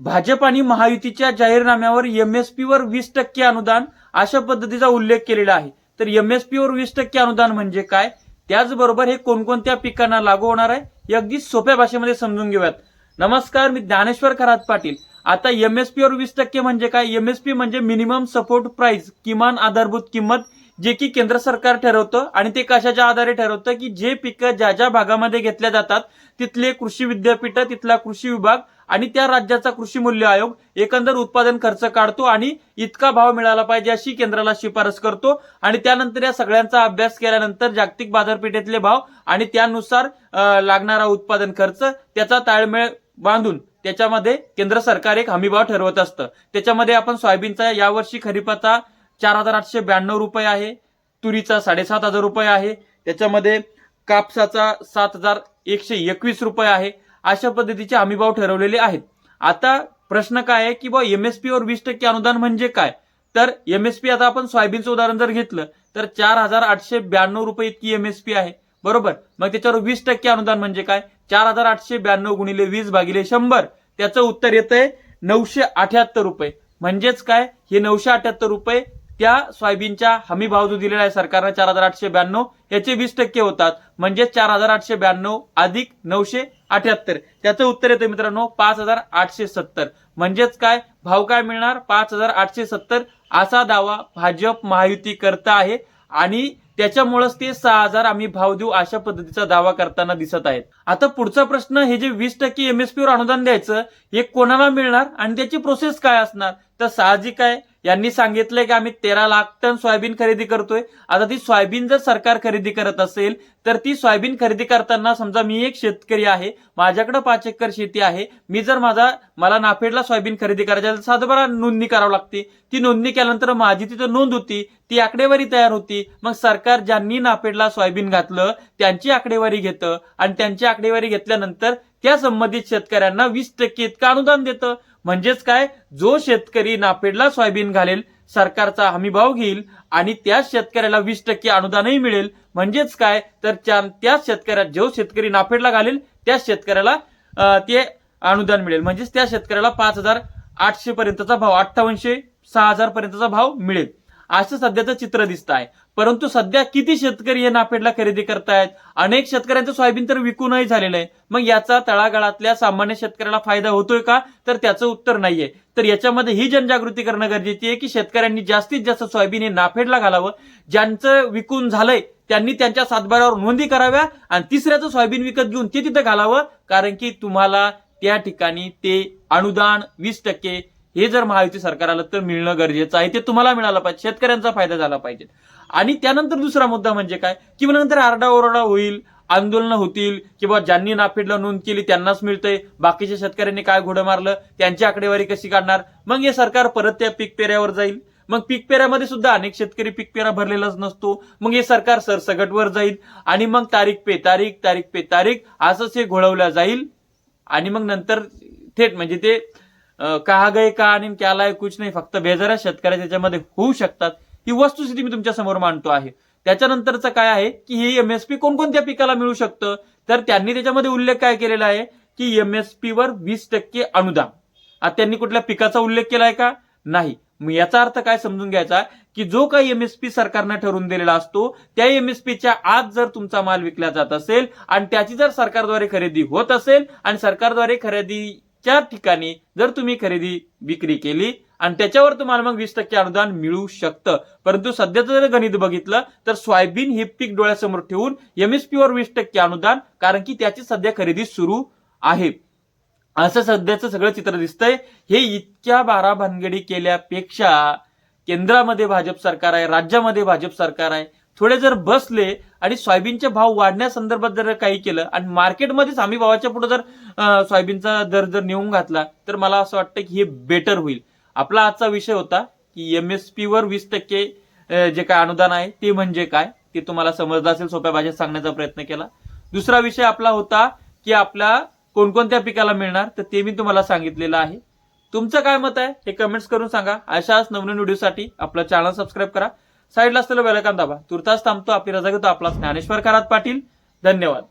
भाजप आणि महायुतीच्या जाहीरनाम्यावर एमएसपी वर वीस टक्के अनुदान अशा पद्धतीचा उल्लेख केलेला आहे. तर एमएसपी वर वीस टक्के अनुदान म्हणजे काय? त्याचबरोबर हे कोणकोणत्या पिकांना लागू होणार आहे? हे अगदी सोप्या भाषेमध्ये समजून घेऊयात. नमस्कार मी ज्ञानेश्वर खरात पाटील. आता एमएसपी वर वीस टक्के म्हणजे काय? एमएसपी म्हणजे मिनिमम सपोर्ट प्राइस किमान आधारभूत किंमत जे की केंद्र सरकार ठरवतं आणि ते कशाच्या आधारे ठरवतं की जे पिकं ज्या ज्या भागामध्ये घेतल्या जातात तिथले कृषी विद्यापीठ तिथला कृषी विभाग आणि त्या राज्याचा कृषी मूल्य आयोग एकंदर उत्पादन खर्च काढतो आणि इतका भाव मिळाला पाहिजे अशी केंद्राला शिफारस करतो. आणि त्यानंतर या सगळ्यांचा अभ्यास केल्यानंतर जागतिक बाजारपेठेतले भाव आणि त्यानुसार लागणारा उत्पादन खर्च त्याचा ताळमेळ बांधून त्याच्यामध्ये केंद्र सरकार एक हमीभाव ठरवत असतं. त्याच्यामध्ये आपण सोयाबीनचा यावर्षी खरीपाचा चार हजार आठशे ब्याण्णव रुपये आहे तुरीचा साडेसात हजार रुपये आहे त्याच्यामध्ये कापसाचा सात हजार एकशे एकवीस रुपये आहे अशा पद्धतीचे हमीभाव ठरवलेले आहेत. आता प्रश्न काय आहे की बा एमएसपी वर वीस टक्के अनुदान म्हणजे काय? तर एमएसपी आता आपण सोयाबीनचं उदाहरण जर घेतलं तर चार हजार आठशे ब्याण्णव रुपये इतकी एमएसपी आहे. बरोबर? मग त्याच्यावर वीस टक्के अनुदान म्हणजे काय? चार हजार आठशे ब्याण्णव गुणिले वीस भागिले शंभर. त्याचं उत्तर येतंय नऊशे अठ्याहत्तर रुपये. म्हणजेच काय? हे नऊशे अठ्याहत्तर रुपये त्या सोयाबीनच्या हमी भाव जो दिलेला आहे सरकारनं चार हजार आठशे ब्याण्णव याचे वीस टक्के होतात. म्हणजे चार हजार आठशे ब्याण्णव अधिक नऊशे अठ्याहत्तर. त्याचं उत्तर येतं मित्रांनो पाच हजार आठशे सत्तर. म्हणजेच काय? भाव काय मिळणार? पाच हजार आठशे सत्तर असा दावा भाजप महायुती करता आहे. आणि त्याच्यामुळेच ते सहा हजार आम्ही भाव देऊ अशा पद्धतीचा दावा करताना दिसत आहेत. आता पुढचा प्रश्न हे जे वीस टक्के एमएसपीवर अनुदान द्यायचं हे कोणाला मिळणार? आणि त्याची प्रोसेस काय असणार? तर साहजिक आहे यांनी सांगितलंय की आम्ही तेरा लाख टन सोयाबीन खरेदी करतोय. आता ती सोयाबीन जर सरकार खरेदी करत असेल तर ती सोयाबीन खरेदी करताना समजा मी एक शेतकरी आहे माझ्याकडे पाच एकर शेती आहे मी जर माझा मला नाफेडला सोयाबीन खरेदी करायची तर साधारण नोंदणी करावी लागते. ती नोंदणी केल्यानंतर माझी तिथं नोंद होती ती आकडेवारी तयार होती. मग सरकार ज्यांनी नाफेडला सोयाबीन घातलं त्यांची आकडेवारी घेतं. आणि त्यांची आकडेवारी घेतल्यानंतर त्या संबंधित शेतकऱ्यांना वीस टक्के इतकं अनुदान देतं. म्हणजेच काय? जो शेतकरी नाफेडला सोयाबीन घालेल सरकारचा हमीभाव घेईल आणि त्याच शेतकऱ्याला वीस टक्के अनुदानही मिळेल. म्हणजेच काय? तर त्या- त्याच शेतकऱ्या जो शेतकरी नाफेडला घालेल त्याच शेतकऱ्याला ते अनुदान मिळेल. म्हणजेच त्या शेतकऱ्याला पाच हजार आठशे पर्यंतचा भाव अठ्ठावनशे सहा हजार पर्यंतचा भाव मिळेल. असं सध्याचं चित्र दिसत आहे परंतु सध्या किती शेतकरी हे नाफेडला खरेदी करतायत? अनेक शेतकऱ्यांचं सोयाबीन तर विकूनही झालेलं आहे. मग याचा तळागाळातल्या सामान्य शेतकऱ्याला फायदा होतोय का? तर त्याचं उत्तर नाहीये. तर याच्यामध्ये ही जनजागृती करणं गरजेची आहे की शेतकऱ्यांनी जास्तीत जास्त सोयाबीन हे नाफेडला घालावं ज्यांचं विकून झालंय त्यांनी त्यांच्या सातबारावर नोंदी कराव्या आणि तिसऱ्याचं सोयाबीन विकत घेऊन ते तिथं घालावं? कारण की तुम्हाला त्या ठिकाणी ते अनुदान वीस टक्के हे जर महायुती सरकार आलं तर मिळणं गरजेचं आहे ते तुम्हाला मिळालं पाहिजे शेतकऱ्यांचा फायदा झाला पाहिजे. आणि त्यानंतर दुसरा मुद्दा म्हणजे काय? किंवा मग नंतर आरडाओरडा होईल आंदोलनं होतील किंवा ज्यांनी नाफेडला नोंद केली त्यांनाच मिळतंय. बाकीच्या शेतकऱ्यांनी काय घोडं मारलं त्यांची आकडेवारी कशी काढणार? मग हे सरकार परत त्या पीक पेऱ्यावर जाईल. मग पीक पेऱ्यामध्ये सुद्धा अनेक शेतकरी पीक पेरा भरलेलाच नसतो. मग हे सरकार सरसगटवर जाईल. आणि मग तारीख पे तारीख तारीख पे तारीख असंच हे घोळवल्या जाईल. आणि मग नंतर थेट म्हणजे ते कहा गए का आणि क्यालाय कुछ नाही फक्त बेजाऱ्या शेतकऱ्या त्याच्यामध्ये होऊ शकतात. ही वस्तुस्थिती मी तुमच्यासमोर मांडतो आहे. त्याच्यानंतरचं काय आहे की हे एमएसपी कोणकोणत्या पिकाला मिळू शकतं? तर त्यांनी त्याच्यामध्ये उल्लेख काय केलेला आहे? की एमएसपी वर वीस टक्के अनुदान. आता त्यांनी कुठल्या पिकाचा उल्लेख केलाय का? नाही. मग याचा अर्थ काय समजून घ्यायचा? की जो काही एमएसपी सरकारनं ठरवून दिलेला असतो त्या एमएसपीच्या आत जर तुमचा माल विकला जात असेल आणि त्याची जर सरकारद्वारे खरेदी होत असेल आणि सरकारद्वारे खरेदी त्या ठिकाणी जर तुम्ही खरेदी विक्री केली आणि त्याच्यावर तुम्हाला मग वीस टक्के अनुदान मिळू शकतं. परंतु सध्याचं जर गणित बघितलं तर सोयाबीन हे पीक डोळ्यासमोर ठेवून एमएसपी वर वीस टक्के अनुदान कारण की त्याची सध्या खरेदी सुरू आहे. असं सध्याचं सगळं चित्र दिसतंय. हे इतक्या बारा भानगडी केल्यापेक्षा केंद्रामध्ये भाजप सरकार आहे राज्यामध्ये भाजप सरकार आहे. थोडे जर बसले आणि सोयाबीनचे भाव वाढण्यासंदर्भात जर काही केलं आणि मार्केटमध्येच हमी भावाच्या पुढे जर सोयाबीनचा दर जर नेऊन घातला तर मला असं वाटतं की हे बेटर होईल. आपला आजचा विषय होता की एम एस वर वीस टक्के जे काय अनुदान आहे ते म्हणजे काय? ते तुम्हाला समजलं असेल सोप्या भाषेत सांगण्याचा प्रयत्न केला. दुसरा विषय आपला होता की आपला कोणकोणत्या पिकाला मिळणार तर ते मी तुम्हाला सांगितलेलं आहे. तुमचं काय मत आहे हे कमेंट्स करून सांगा. अशाच नवनवीन व्हिडिओसाठी आपला चॅनल सबस्क्राईब करा. साईडला असलेलं बेलकान दाबा. तुर्तास थांबतो आपली रजा घेतो आपला ज्ञानेश्वर करात पाटील. धन्यवाद.